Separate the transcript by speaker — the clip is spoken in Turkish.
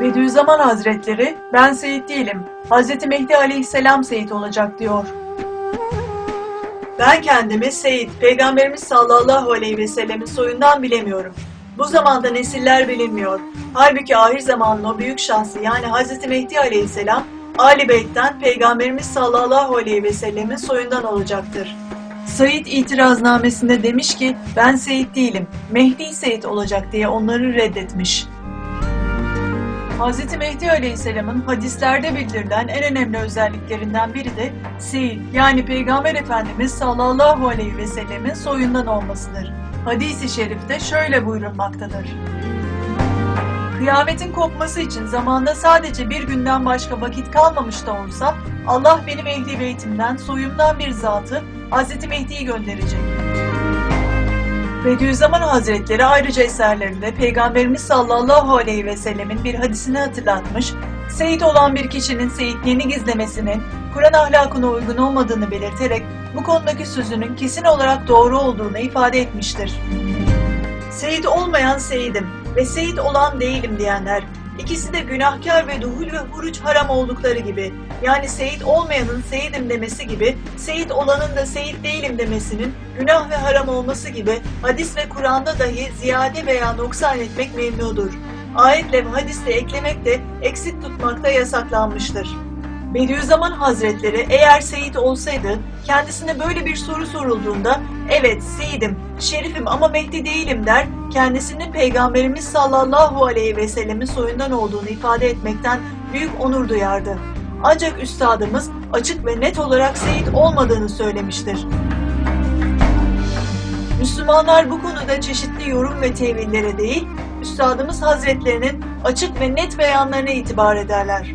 Speaker 1: Bediüzzaman Hazretleri, ben Seyit değilim, Hazreti Mehdi Aleyhisselam Seyit olacak diyor. Ben kendimi Seyit, Peygamberimiz sallallahu aleyhi ve sellemin soyundan bilemiyorum. Bu zamanda nesiller bilinmiyor. Halbuki ahir zamanın o büyük şahsı yani Hazreti Mehdi Aleyhisselam, Ali Beyt'ten Peygamberimiz sallallahu aleyhi ve sellemin soyundan olacaktır. Said itiraznamesinde demiş ki ben Seyit değilim, Mehdi Seyit olacak diye onları reddetmiş. Hz. Mehdi Aleyhisselam'ın hadislerde bildirilen en önemli özelliklerinden biri de Seyit yani Peygamber Efendimiz sallallahu aleyhi ve sellemin soyundan olmasıdır. Hadis-i şerifte şöyle buyurulmaktadır. Kıyametin kopması için zamanda sadece bir günden başka vakit kalmamış da olsa Allah benim ehli beytimden, soyumdan bir zatı Hz. Mehdi'yi gönderecek. Bediüzzaman Hazretleri ayrıca eserlerinde Peygamberimiz sallallahu aleyhi ve sellemin bir hadisini hatırlatmış, Seyit olan bir kişinin seyitliğini gizlemesinin Kur'an ahlakına uygun olmadığını belirterek bu konudaki sözünün kesin olarak doğru olduğunu ifade etmiştir. Seyit olmayan seyidim ve seyit olan değilim diyenler, ikisi de günahkar ve duhul ve huruç haram oldukları gibi, yani seyit olmayanın seyidim demesi gibi, seyit olanın da seyit değilim demesinin günah ve haram olması gibi hadis ve Kur'an'da dahi ziyade veya noksan etmek memnudur. Ayetle ve hadisle eklemek de eksik tutmakta yasaklanmıştır. Bediüzzaman Hazretleri eğer Seyit olsaydı kendisine böyle bir soru sorulduğunda evet Seyidim, şerifim ama Mehdi değilim der kendisinin Peygamberimiz sallallahu aleyhi ve sellemin soyundan olduğunu ifade etmekten büyük onur duyardı. Ancak üstadımız açık ve net olarak Seyit olmadığını söylemiştir. Müslümanlar bu konuda çeşitli yorum ve tevillere değil, Üstadımız Hazretlerinin açık ve net beyanlarına itibar ederler.